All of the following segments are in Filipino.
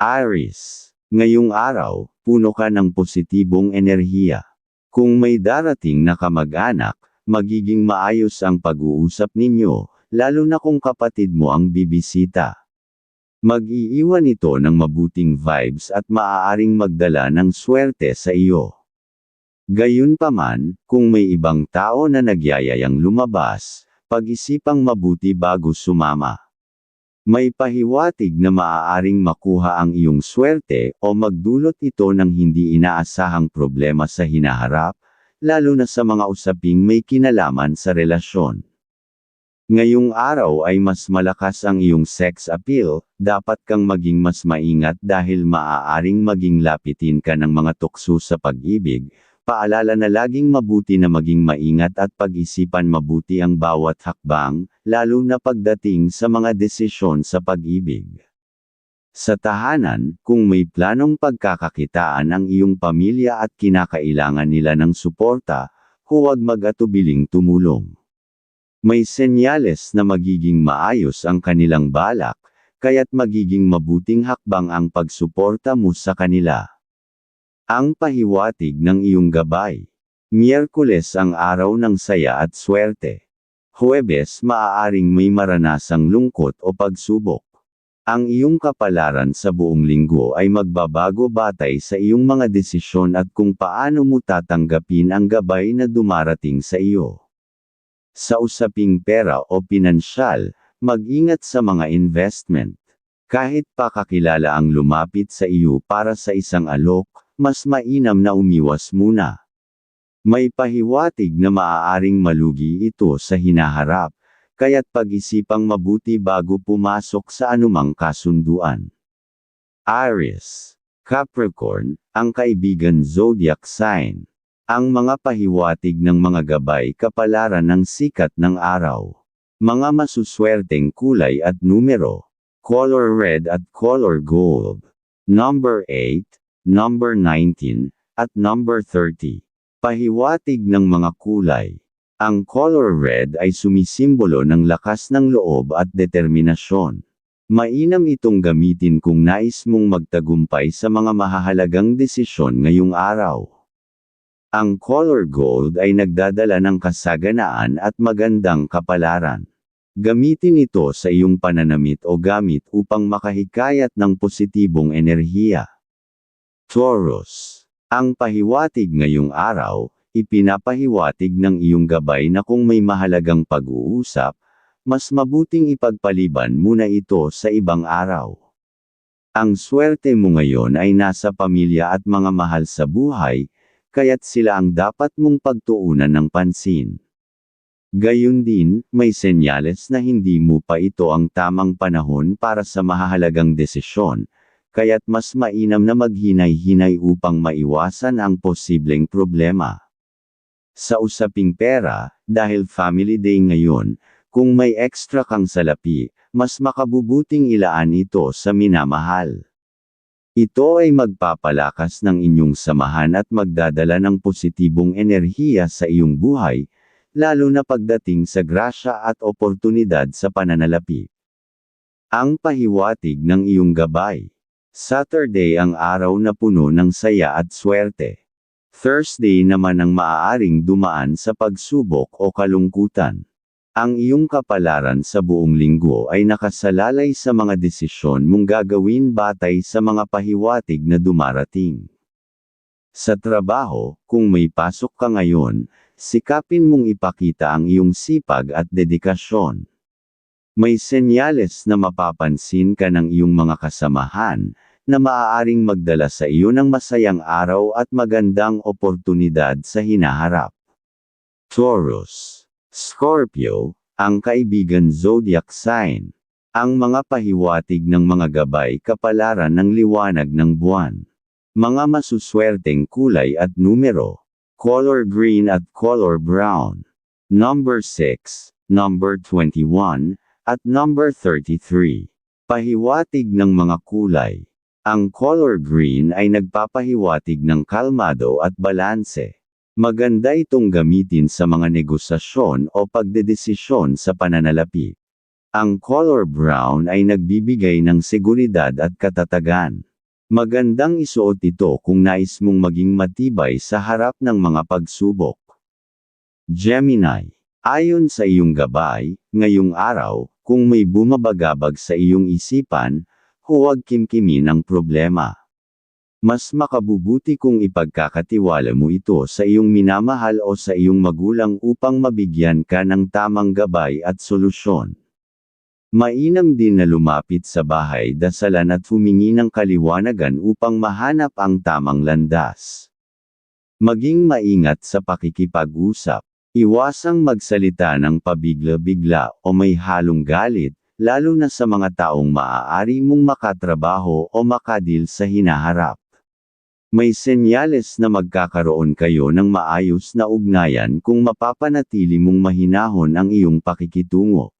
Aries, ngayong araw, puno ka ng positibong enerhiya. Kung may darating na kamag-anak, magiging maayos ang pag-uusap ninyo, lalo na kung kapatid mo ang bibisita. Mag-iiwan ito ng mabuting vibes at maaaring magdala ng swerte sa iyo. Gayunpaman, kung may ibang tao na nagyayayang lumabas, pag-isipang mabuti bago sumama. May pahiwatig na maaaring makuha ang iyong swerte o magdulot ito ng hindi inaasahang problema sa hinaharap, lalo na sa mga usaping may kinalaman sa relasyon. Ngayong araw ay mas malakas ang iyong sex appeal, dapat kang maging mas maingat dahil maaaring maging lapitin ka ng mga tukso sa pag-ibig, Paalala na laging mabuti na maging maingat at pag-isipan mabuti ang bawat hakbang, lalo na pagdating sa mga desisyon sa pag-ibig. Sa tahanan, kung may planong pagkakakitaan ang iyong pamilya at kinakailangan nila ng suporta, huwag mag-atubiling tumulong. May senyales na magiging maayos ang kanilang balak, kaya't magiging mabuting hakbang ang pagsuporta mo sa kanila. Ang pahiwatig ng iyong gabay. Miyerkules ang araw ng saya at swerte. Huwebes maaaring may maranasang lungkot o pagsubok. Ang iyong kapalaran sa buong linggo ay magbabago batay sa iyong mga desisyon at kung paano mo tatanggapin ang gabay na dumarating sa iyo. Sa usaping pera o pinansyal, mag-ingat sa mga investment. Kahit pa kakilala ang lumapit sa iyo para sa isang alok, mas mainam na umiwas muna. May pahiwatig na maaaring malugi ito sa hinaharap, kaya't pag-isipang mabuti bago pumasok sa anumang kasunduan. Aries, Capricorn, ang kaibigan zodiac sign. Ang mga pahiwatig ng mga gabay kapalaran ng sikat ng araw. Mga masuswerteng kulay at numero. Color red at color gold. Number 8, number 19, at number 30. Pahiwatig ng mga kulay. Ang color red ay sumisimbolo ng lakas ng loob at determinasyon. Mainam itong gamitin kung nais mong magtagumpay sa mga mahahalagang desisyon ngayong araw. Ang color gold ay nagdadala ng kasaganaan at magandang kapalaran. Gamitin ito sa iyong pananamit o gamit upang makahikayat ng positibong enerhiya. Taurus. Ang pahiwatig ngayong araw, ipinapahiwatig ng iyong gabay na kung may mahalagang pag-uusap, mas mabuting ipagpaliban muna ito sa ibang araw. Ang swerte mo ngayon ay nasa pamilya at mga mahal sa buhay, kaya't sila ang dapat mong pagtuunan ng pansin. Gayun din, may senyales na hindi mo pa ito ang tamang panahon para sa mahahalagang desisyon, kaya't mas mainam na maghinay-hinay upang maiwasan ang posibleng problema. Sa usaping pera, dahil family day ngayon, kung may extra kang salapi, mas makabubuting ilaan ito sa minamahal. Ito ay magpapalakas ng inyong samahan at magdadala ng positibong enerhiya sa iyong buhay, lalo na pagdating sa grasya at oportunidad sa pananalapi. Ang pahiwatig ng iyong gabay. Saturday ang araw na puno ng saya at swerte. Thursday naman ang maaaring dumaan sa pagsubok o kalungkutan. Ang iyong kapalaran sa buong linggo ay nakasalalay sa mga desisyon mong gagawin batay sa mga pahiwatig na dumarating. Sa trabaho, kung may pasok ka ngayon, sikapin mong ipakita ang iyong sipag at dedikasyon. May senyales na mapapansin ka ng iyong mga kasamahan, na maaaring magdala sa iyo ng masayang araw at magandang oportunidad sa hinaharap. Taurus. Scorpio, ang kaibigan zodiac sign. Ang mga pahiwatig ng mga gabay kapalaran ng liwanag ng buwan. Mga masuswerteng kulay at numero. Color green at color brown. Number 6, number 21, at number 33. Pahiwatig ng mga kulay. Ang color green ay nagpapahiwatig ng kalmado at balanse. Maganda itong gamitin sa mga negosasyon o pagdedesisyon sa pananalapi. Ang color brown ay nagbibigay ng seguridad at katatagan. Magandang isuot ito kung nais mong maging matibay sa harap ng mga pagsubok. Gemini. Ayon sa iyong gabay, ngayong araw, kung may bumabagabag sa iyong isipan, huwag kimkimin ang problema. Mas makabubuti kung ipagkakatiwala mo ito sa iyong minamahal o sa iyong magulang upang mabigyan ka ng tamang gabay at solusyon. Mainam din na lumapit sa bahay dasalan at humingi ng kaliwanagan upang mahanap ang tamang landas. Maging maingat sa pakikipag-usap. Iwasang magsalita ng pabigla-bigla o may halong galit, lalo na sa mga taong maaari mong makatrabaho o makadil sa hinaharap. May senyales na magkakaroon kayo ng maayos na ugnayan kung mapapanatili mong mahinahon ang iyong pakikitungo.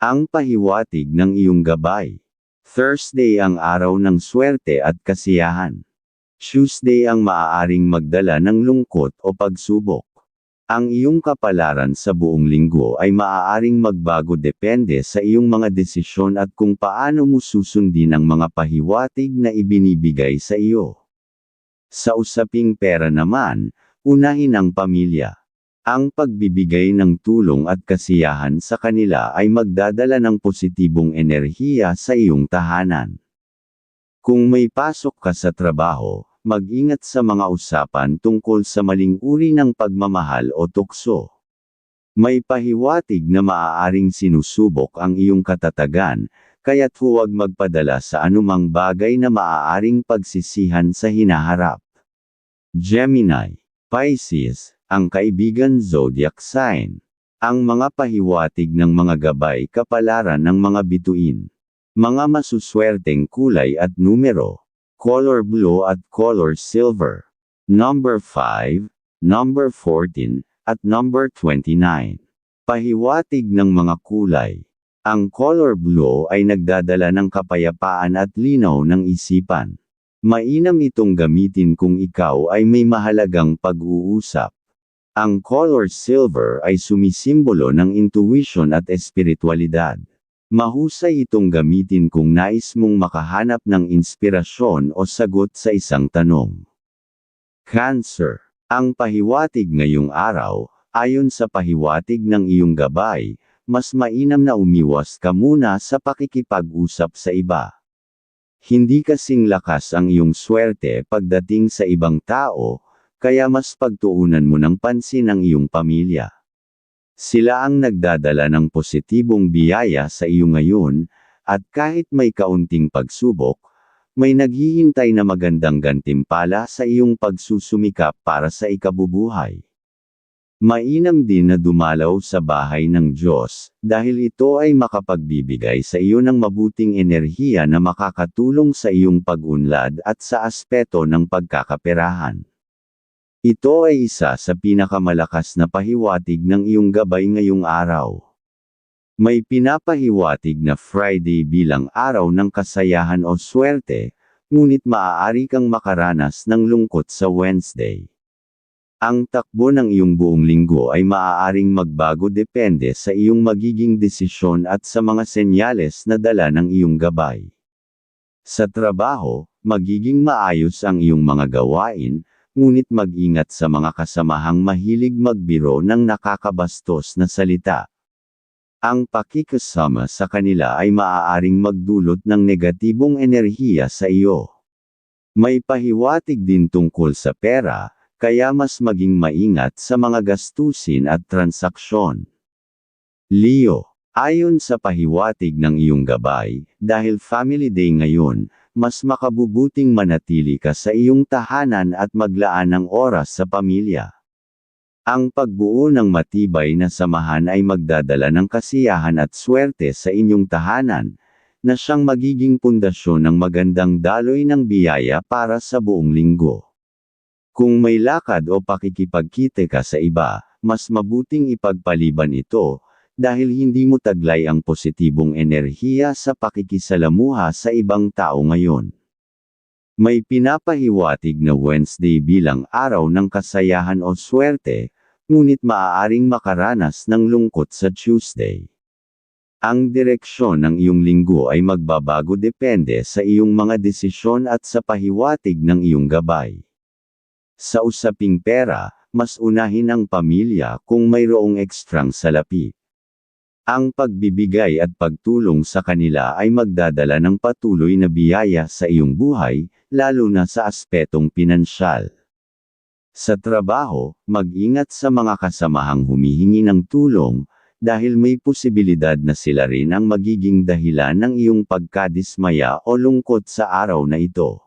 Ang pahiwatig ng iyong gabay. Thursday ang araw ng swerte at kasiyahan. Tuesday ang maaaring magdala ng lungkot o pagsubok. Ang iyong kapalaran sa buong linggo ay maaaring magbago depende sa iyong mga desisyon at kung paano mo susundin ang mga pahiwatig na ibinibigay sa iyo. Sa usaping pera naman, unahin ang pamilya. Ang pagbibigay ng tulong at kasiyahan sa kanila ay magdadala ng positibong enerhiya sa iyong tahanan. Kung may pasok ka sa trabaho, mag-ingat sa mga usapan tungkol sa maling uri ng pagmamahal o tukso. May pahiwatig na maaaring sinusubok ang iyong katatagan, kaya't huwag magpadala sa anumang bagay na maaaring pagsisihan sa hinaharap. Gemini, Pisces, ang kaibigan zodiac sign. Ang mga pahiwatig ng mga gabay kapalaran ng mga bituin. Mga masuswerteng kulay at numero color blue at color silver. Number 5, number 14, at number 29. Pahiwatig ng mga kulay. Ang color blue ay nagdadala ng kapayapaan at linaw ng isipan. Mainam itong gamitin kung ikaw ay may mahalagang pag-uusap. Ang color silver ay sumisimbolo ng intuition at espiritualidad. Mahusay itong gamitin kung nais mong makahanap ng inspirasyon o sagot sa isang tanong. Cancer. Ang pahiwatig ngayong araw, ayon sa pahiwatig ng iyong gabay, mas mainam na umiwas ka muna sa pakikipag-usap sa iba. Hindi kasing lakas ang iyong swerte pagdating sa ibang tao, kaya mas pagtuunan mo ng pansin ang iyong pamilya. Sila ang nagdadala ng positibong biyaya sa iyo ngayon, at kahit may kaunting pagsubok, may naghihintay na magandang gantimpala sa iyong pagsusumikap para sa ikabubuhay. Mainam din na dumalaw sa bahay ng Diyos, dahil ito ay makapagbibigay sa iyo ng mabuting enerhiya na makakatulong sa iyong pag-unlad at sa aspeto ng pagkakaperahan. Ito ay isa sa pinakamalakas na pahiwatig ng iyong gabay ngayong araw. May pinapahiwatig na Friday bilang araw ng kasayahan o swerte, ngunit maaari kang makaranas ng lungkot sa Wednesday. Ang takbo ng iyong buong linggo ay maaaring magbago depende sa iyong magiging desisyon at sa mga senyales na dala ng iyong gabay. Sa trabaho, magiging maayos ang iyong mga gawain, ngunit mag-ingat sa mga kasamahang mahilig magbiro ng nakakabastos na salita. Ang pakikasama sa kanila ay maaaring magdulot ng negatibong enerhiya sa iyo. May pahiwatig din tungkol sa pera, kaya mas maging maingat sa mga gastusin at transaksyon. Leo, ayon sa pahiwatig ng iyong gabay, dahil family day ngayon, mas makabubuting manatili ka sa iyong tahanan at maglaan ng oras sa pamilya. Ang pagbuo ng matibay na samahan ay magdadala ng kasiyahan at swerte sa inyong tahanan, na siyang magiging pundasyon ng magandang daloy ng biyaya para sa buong linggo. Kung may lakad o pakikipagkite ka sa iba, mas mabuting ipagpaliban ito, dahil hindi mo taglay ang positibong enerhiya sa pakikisalamuha sa ibang tao ngayon. May pinapahiwatig na Wednesday bilang araw ng kasayahan o swerte, ngunit maaaring makaranas ng lungkot sa Tuesday. Ang direksyon ng iyong linggo ay magbabago depende sa iyong mga desisyon at sa pahiwatig ng iyong gabay. Sa usaping pera, mas unahin ang pamilya kung mayroong ekstrang salapi. Ang pagbibigay at pagtulong sa kanila ay magdadala ng patuloy na biyaya sa iyong buhay, lalo na sa aspetong pinansyal. Sa trabaho, mag-ingat sa mga kasamahang humihingi ng tulong, dahil may posibilidad na sila rin ang magiging dahilan ng iyong pagkadismaya o lungkot sa araw na ito.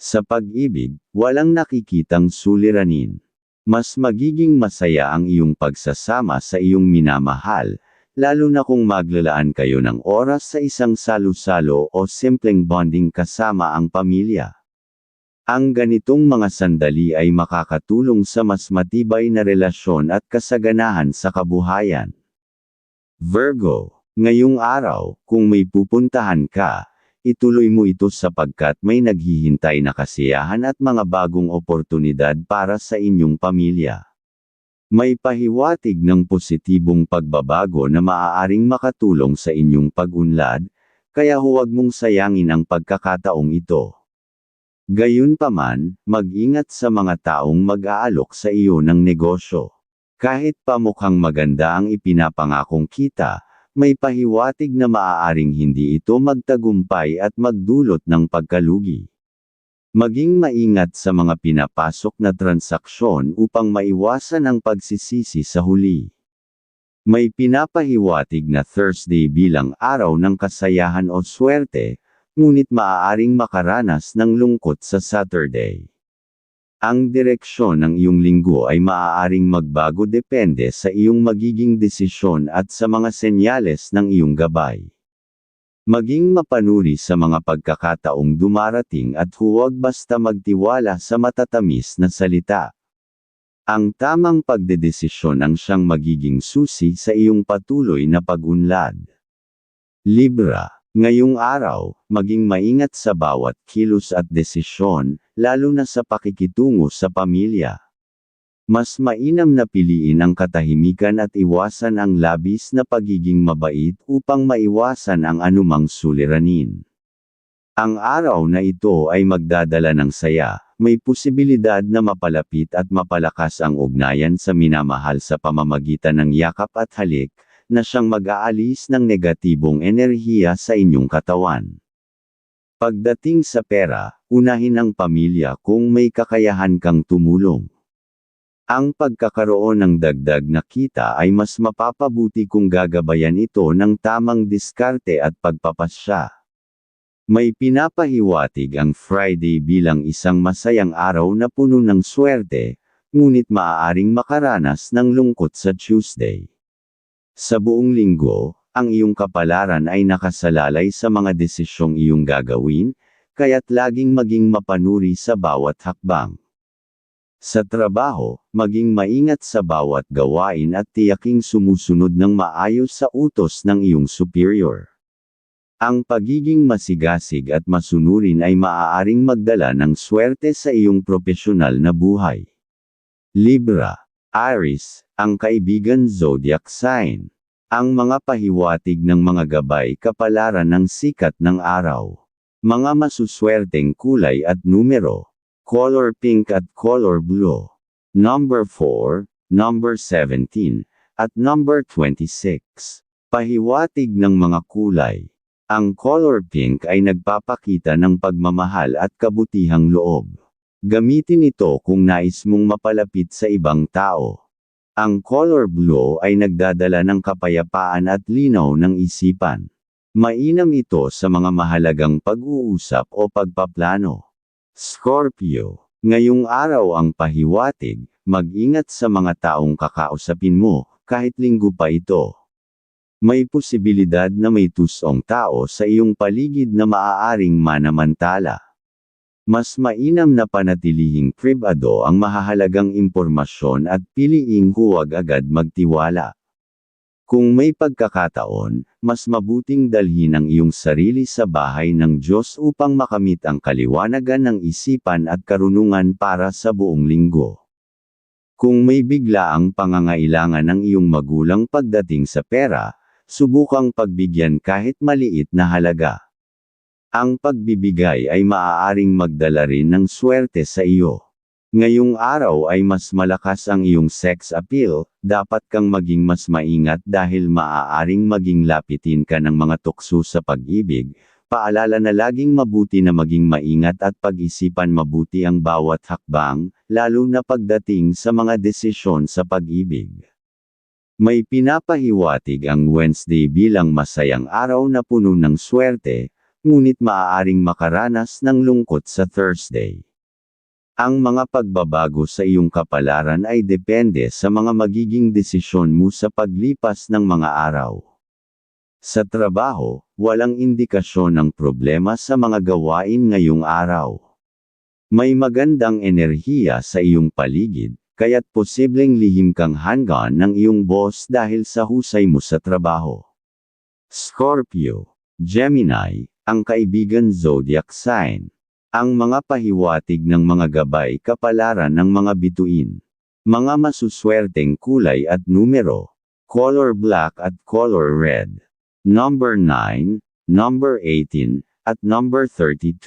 Sa pag-ibig, walang nakikitang suliranin. Mas magiging masaya ang iyong pagsasama sa iyong minamahal, lalo na kung maglalaan kayo ng oras sa isang salo-salo o simpleng bonding kasama ang pamilya. Ang ganitong mga sandali ay makakatulong sa mas matibay na relasyon at kasaganahan sa kabuhayan. Virgo, ngayong araw, kung may pupuntahan ka, ituloy mo ito sapagkat may naghihintay na kasiyahan at mga bagong oportunidad para sa inyong pamilya. May pahiwatig ng positibong pagbabago na maaaring makatulong sa inyong pag-unlad, kaya huwag mong sayangin ang pagkakataong ito. Gayunpaman, mag-ingat sa mga taong mag-aalok sa iyo ng negosyo. Kahit pa mukhang maganda ang ipinapangakong kita, may pahiwatig na maaaring hindi ito magtagumpay at magdulot ng pagkalugi. Maging maingat sa mga pinapasok na transaksyon upang maiwasan ang pagsisisi sa huli. May pinapahiwatig na Thursday bilang araw ng kasayahan o swerte, ngunit maaaring makaranas ng lungkot sa Saturday. Ang direksyon ng iyong linggo ay maaaring magbago depende sa iyong magiging desisyon at sa mga senyales ng iyong gabay. Maging mapanuri sa mga pagkakataong dumarating at huwag basta magtiwala sa matatamis na salita. Ang tamang pagdedesisyon ang siyang magiging susi sa iyong patuloy na pag-unlad. Libra Ngayong araw, maging maingat sa bawat kilos at desisyon, lalo na sa pakikitungo sa pamilya. Mas mainam na piliin ang katahimikan at iwasan ang labis na pagiging mabait upang maiwasan ang anumang suliranin. Ang araw na ito ay magdadala ng saya, may posibilidad na mapalapit at mapalakas ang ugnayan sa minamahal sa pamamagitan ng yakap at halik, na siyang mag-aalis ng negatibong enerhiya sa inyong katawan. Pagdating sa pera, unahin ang pamilya kung may kakayahan kang tumulong. Ang pagkakaroon ng dagdag na kita ay mas mapapabuti kung gagabayan ito ng tamang diskarte at pagpapasya. May pinapahiwatig ang Friday bilang isang masayang araw na puno ng swerte, ngunit maaaring makaranas ng lungkot sa Tuesday. Sa buong linggo, ang iyong kapalaran ay nakasalalay sa mga desisyong iyong gagawin, kaya't laging maging mapanuri sa bawat hakbang. Sa trabaho, maging maingat sa bawat gawain at tiyaking sumusunod ng maayos sa utos ng iyong superior. Ang pagiging masigasig at masunurin ay maaaring magdala ng swerte sa iyong profesional na buhay. Libra, Aries, ang kaibigan zodiac sign. Ang mga pahiwatig ng mga gabay kapalaran ng sikat ng araw. Mga masuswerteng kulay at numero. Color pink at color blue. Number 4, number 17, at number 26. Pahiwatig ng mga kulay. Ang color pink ay nagpapakita ng pagmamahal at kabutihang loob. Gamitin ito kung nais mong mapalapit sa ibang tao. Ang color blue ay nagdadala ng kapayapaan at linaw ng isipan. Mainam ito sa mga mahalagang pag-uusap o pagpaplano. Scorpio, ngayong araw ang pahiwatig, mag-ingat sa mga taong kakausapin mo, kahit linggo pa ito. May posibilidad na may tusong tao sa iyong paligid na maaaring manamantala. Mas mainam na panatilihing pribado ang mahahalagang impormasyon at piliing huwag agad magtiwala. Kung may pagkakataon, mas mabuting dalhin ang iyong sarili sa bahay ng Diyos upang makamit ang kaliwanagan ng isipan at karunungan para sa buong linggo. Kung may biglaang pangangailangan ng iyong magulang pagdating sa pera, subukang pagbigyan kahit maliit na halaga. Ang pagbibigay ay maaaring magdala rin ng swerte sa iyo. Ngayong araw ay mas malakas ang iyong sex appeal, dapat kang maging mas maingat dahil maaaring maging lapitin ka ng mga tukso sa pag-ibig. Paalala na laging mabuti na maging maingat at pag-isipan mabuti ang bawat hakbang, lalo na pagdating sa mga desisyon sa pag-ibig. May pinapahiwatig ang Wednesday bilang masayang araw na puno ng swerte, ngunit maaaring makaranas ng lungkot sa Thursday. Ang mga pagbabago sa iyong kapalaran ay depende sa mga magiging desisyon mo sa paglipas ng mga araw. Sa trabaho, walang indikasyon ng problema sa mga gawain ngayong araw. May magandang enerhiya sa iyong paligid, kaya't posibleng lihim kang hanggan ng iyong boss dahil sa husay mo sa trabaho. Scorpio, Gemini, ang kaibigan zodiac sign. Ang mga pahiwatig ng mga gabay kapalaran ng mga bituin. Mga masuswerteng kulay at numero. Color black at color red. Number 9, number 18, at number 32.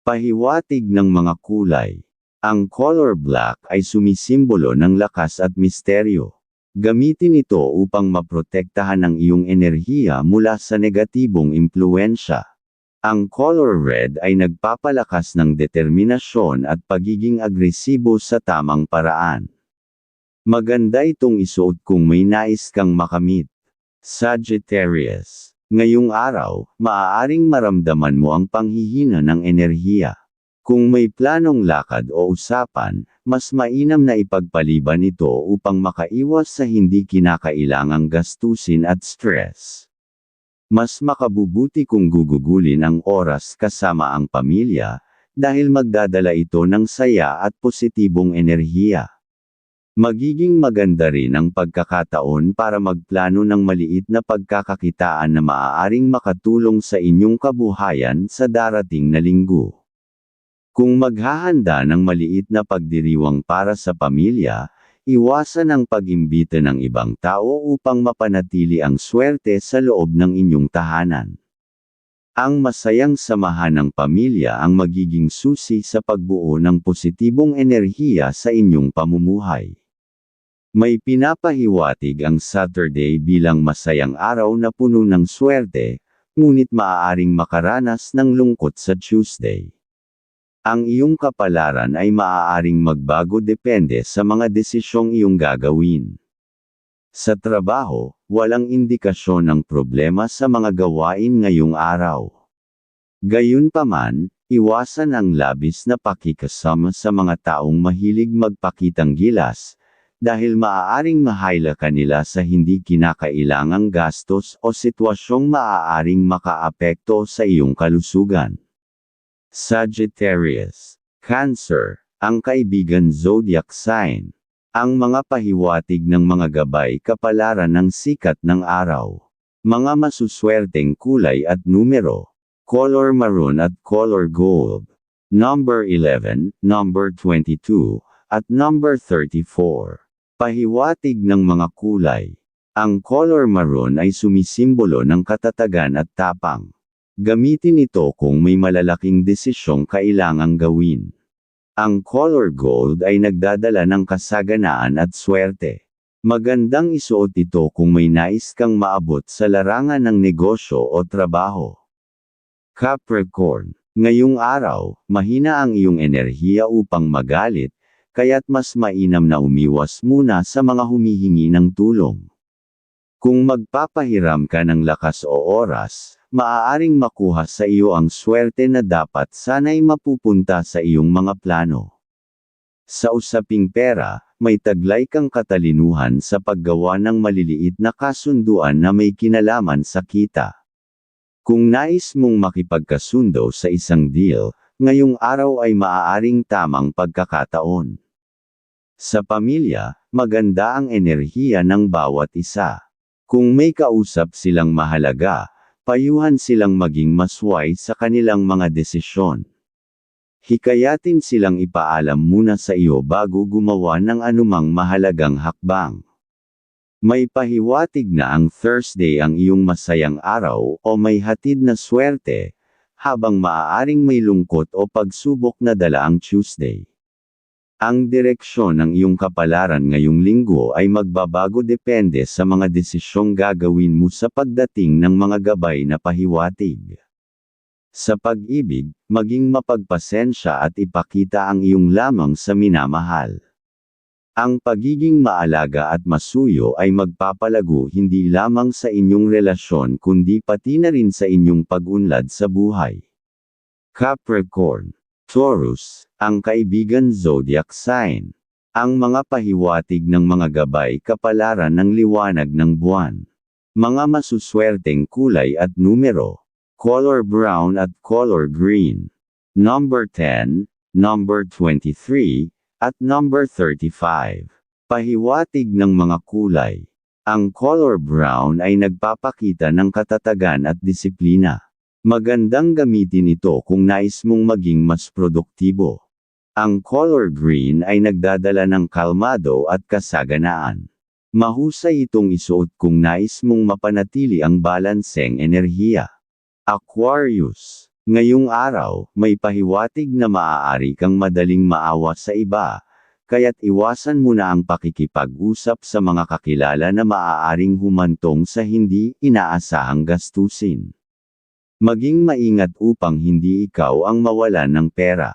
Pahiwatig ng mga kulay. Ang color black ay sumisimbolo ng lakas at misteryo. Gamitin ito upang maprotektahan ang iyong enerhiya mula sa negatibong impluensya. Ang color red ay nagpapalakas ng determinasyon at pagiging agresibo sa tamang paraan. Maganda itong isuot kung may nais kang makamit. Sagittarius. Ngayong araw, maaaring maramdaman mo ang panghihina ng enerhiya. Kung may planong lakad o usapan, mas mainam na ipagpaliban ito upang makaiwas sa hindi kinakailangang gastusin at stress. Mas makabubuti kung gugugulin ang oras kasama ang pamilya, dahil magdadala ito ng saya at positibong enerhiya. Magiging maganda rin ang pagkakataon para magplano ng maliit na pagkakakitaan na maaaring makatulong sa inyong kabuhayan sa darating na linggo. Kung maghahanda ng maliit na pagdiriwang para sa pamilya, Iwasan ang pag-imbita ng ibang tao upang mapanatili ang swerte sa loob ng inyong tahanan. Ang masayang samahan ng pamilya ang magiging susi sa pagbuo ng positibong enerhiya sa inyong pamumuhay. May pinapahiwatig ang Saturday bilang masayang araw na puno ng swerte, ngunit maaaring makaranas ng lungkot sa Tuesday. Ang iyong kapalaran ay maaaring magbago depende sa mga desisyong iyong gagawin. Sa trabaho, walang indikasyon ng problema sa mga gawain ngayong araw. Gayunpaman, iwasan ang labis na pakikasama sa mga taong mahilig magpakitang gilas, dahil maaaring mahayla kanila sa hindi kinakailangang gastos o sitwasyong maaaring makaapekto sa iyong kalusugan. Sagittarius. Cancer, ang kaibigan zodiac sign. Ang mga pahiwatig ng mga gabay kapalaran ng sikat ng araw. Mga masuswerteng kulay at numero. Color maroon at color gold. Number 11, number 22, at number 34. Pahiwatig ng mga kulay. Ang color maroon ay sumisimbolo ng katatagan at tapang. Gamitin ito kung may malalaking desisyong kailangang gawin. Ang color gold ay nagdadala ng kasaganaan at swerte. Magandang isuot ito kung may nais kang maabot sa larangan ng negosyo o trabaho. Capricorn, ngayong araw, mahina ang iyong enerhiya upang magalit, kaya't mas mainam na umiwas muna sa mga humihingi ng tulong. Kung magpapahiram ka ng lakas o oras, maaaring makuha sa iyo ang swerte na dapat sana'y mapupunta sa iyong mga plano. Sa usaping pera, may taglay kang katalinuhan sa paggawa ng maliliit na kasunduan na may kinalaman sa kita. Kung nais mong makipagkasundo sa isang deal, ngayong araw ay maaaring tamang pagkakataon. Sa pamilya, maganda ang enerhiya ng bawat isa. Kung may kausap silang mahalaga, payuhan silang maging masway sa kanilang mga desisyon. Hikayatin silang ipaalam muna sa iyo bago gumawa ng anumang mahalagang hakbang. May pahiwatig na ang Thursday ang iyong masayang araw o may hatid na swerte, habang maaaring may lungkot o pagsubok na dala ang Tuesday. Ang direksyon ng iyong kapalaran ngayong linggo ay magbabago depende sa mga desisyong gagawin mo sa pagdating ng mga gabay na pahiwatig. Sa pag-ibig, maging mapagpasensya at ipakita ang iyong lamang sa minamahal. Ang pagiging maalaga at masuyo ay magpapalago hindi lamang sa inyong relasyon kundi pati na rin sa inyong pag-unlad sa buhay. Capricorn, Taurus, ang kaibigan zodiac sign. Ang mga pahiwatig ng mga gabay kapalaran ng liwanag ng buwan. Mga masuswerteng kulay at numero color brown at color green. Number 10, number 23, at number 35. Pahiwatig ng mga kulay. Ang color brown ay nagpapakita ng katatagan at disiplina. Magandang gamitin ito kung nais mong maging mas produktibo. Ang color green ay nagdadala ng kalmado at kasaganaan. Mahusay itong isuot kung nais mong mapanatili ang balanseng enerhiya. Aquarius. Ngayong araw, may pahiwatig na maaari kang madaling maawa sa iba, kaya't iwasan mo na ang pakikipag-usap sa mga kakilala na maaaring humantong sa hindi inaasahang gastusin. Maging maingat upang hindi ikaw ang mawalan ng pera.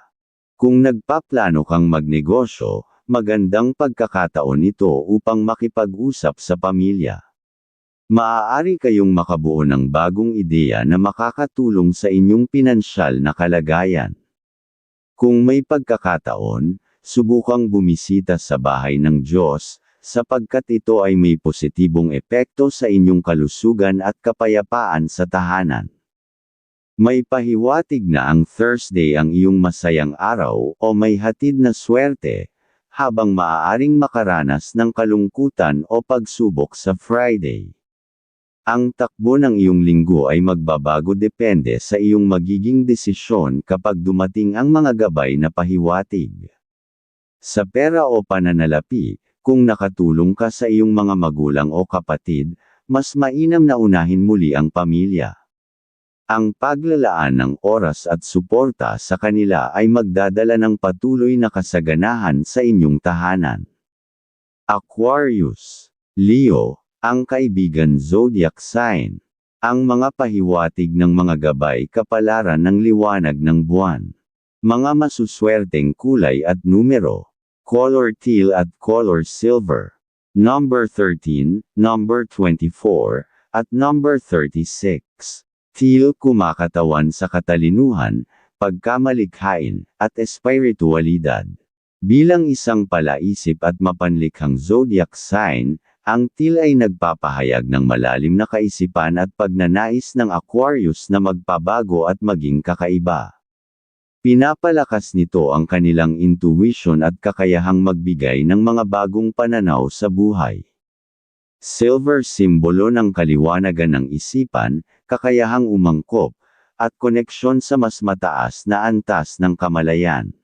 Kung nagpaplano kang magnegosyo, magandang pagkakataon ito upang makipag-usap sa pamilya. Maaari kayong makabuo ng bagong ideya na makakatulong sa inyong pinansyal na kalagayan. Kung may pagkakataon, subukang bumisita sa bahay ng Diyos, sapagkat ito ay may positibong epekto sa inyong kalusugan at kapayapaan sa tahanan. May pahiwatig na ang Thursday ang iyong masayang araw o may hatid na swerte, habang maaaring makaranas ng kalungkutan o pagsubok sa Friday. Ang takbo ng iyong linggo ay magbabago depende sa iyong magiging desisyon kapag dumating ang mga gabay na pahiwatig. Sa pera o pananalapi, kung nakatulong ka sa iyong mga magulang o kapatid, mas mainam na unahin muli ang pamilya. Ang paglalaan ng oras at suporta sa kanila ay magdadala ng patuloy na kasaganahan sa inyong tahanan. Aquarius, Leo, ang kaibigan zodiac sign. Ang mga pahiwatig ng mga gabay kapalaran ng liwanag ng buwan. Mga masuswerteng kulay at numero. Color teal at color silver. Number 13, number 24, at number 36. Teal kumakatawan sa katalinuhan, pagkamalikhain, at espiritualidad. Bilang isang palaisip at mapanlikhang zodiac sign, ang teal ay nagpapahayag ng malalim na kaisipan at pagnanais ng Aquarius na magpabago at maging kakaiba. Pinapalakas nito ang kanilang intuition at kakayahang magbigay ng mga bagong pananaw sa buhay. Silver simbolo ng kaliwanagan ng isipan, kakayahang umangkop, at koneksyon sa mas mataas na antas ng kamalayan.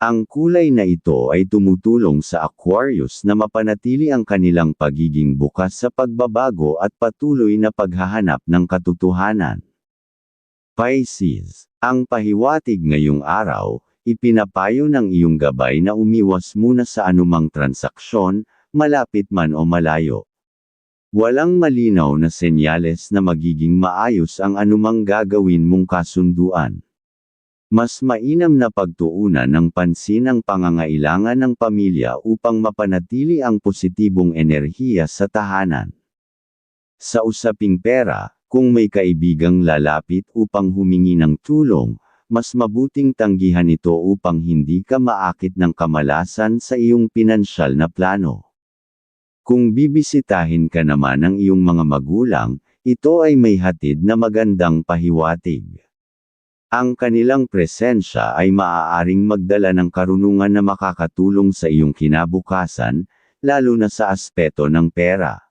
Ang kulay na ito ay tumutulong sa Aquarius na mapanatili ang kanilang pagiging bukas sa pagbabago at patuloy na paghahanap ng katotohanan. Pisces, ang pahiwatig ngayong araw, ipinapayo ng iyong gabay na umiwas muna sa anumang transaksyon, malapit man o malayo. Walang malinaw na senyales na magiging maayos ang anumang gagawin mong kasunduan. Mas mainam na pagtuunan ng pansin ang pangangailangan ng pamilya upang mapanatili ang positibong enerhiya sa tahanan. Sa usaping pera, kung may kaibigang lalapit upang humingi ng tulong, mas mabuting tanggihan ito upang hindi ka maakit ng kamalasan sa iyong pinansyal na plano. Kung bibisitahin ka naman ng iyong mga magulang, ito ay may hatid na magandang pahiwatig. Ang kanilang presensya ay maaaring magdala ng karunungan na makakatulong sa iyong kinabukasan, lalo na sa aspeto ng pera.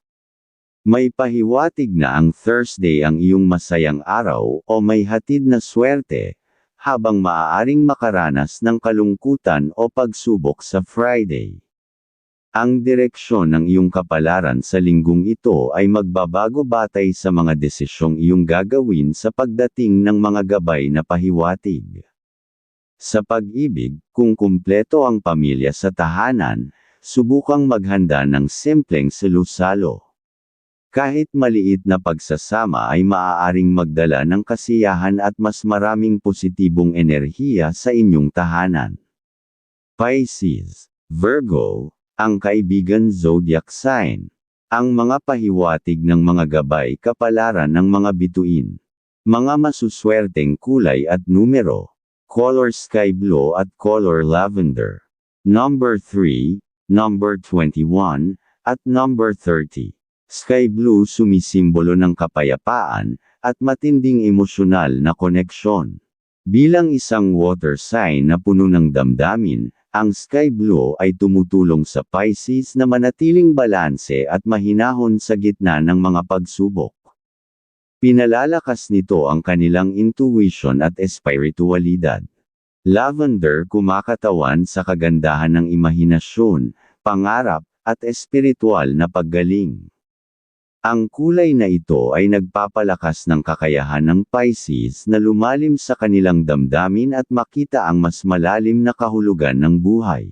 May pahiwatig na ang Thursday ang iyong masayang araw o may hatid na swerte, habang maaaring makaranas ng kalungkutan o pagsubok sa Friday. Ang direksyon ng iyong kapalaran sa linggong ito ay magbabago batay sa mga desisyong iyong gagawin sa pagdating ng mga gabay na pahiwatig. Sa pag-ibig, kung kumpleto ang pamilya sa tahanan, subukang maghanda ng simpleng selusalo. Kahit maliit na pagsasama ay maaaring magdala ng kasiyahan at mas maraming positibong enerhiya sa inyong tahanan. Pisces, Virgo, ang kaibigan zodiac sign. Ang mga pahiwatig ng mga gabay kapalaran ng mga bituin. Mga masuswerteng kulay at numero. Color sky blue at color lavender. Number 3, number 21, at number 30. Sky blue sumisimbolo ng kapayapaan, at matinding emosyonal na koneksyon. Bilang isang water sign na puno ng damdamin, ang sky blue ay tumutulong sa Pisces na manatiling balanse at mahinahon sa gitna ng mga pagsubok. Pinalalakas nito ang kanilang intuition at espiritualidad. Lavender kumakatawan sa kagandahan ng imahinasyon, pangarap, at espiritual na paggaling. Ang kulay na ito ay nagpapalakas ng kakayahan ng Pisces na lumalim sa kanilang damdamin at makita ang mas malalim na kahulugan ng buhay.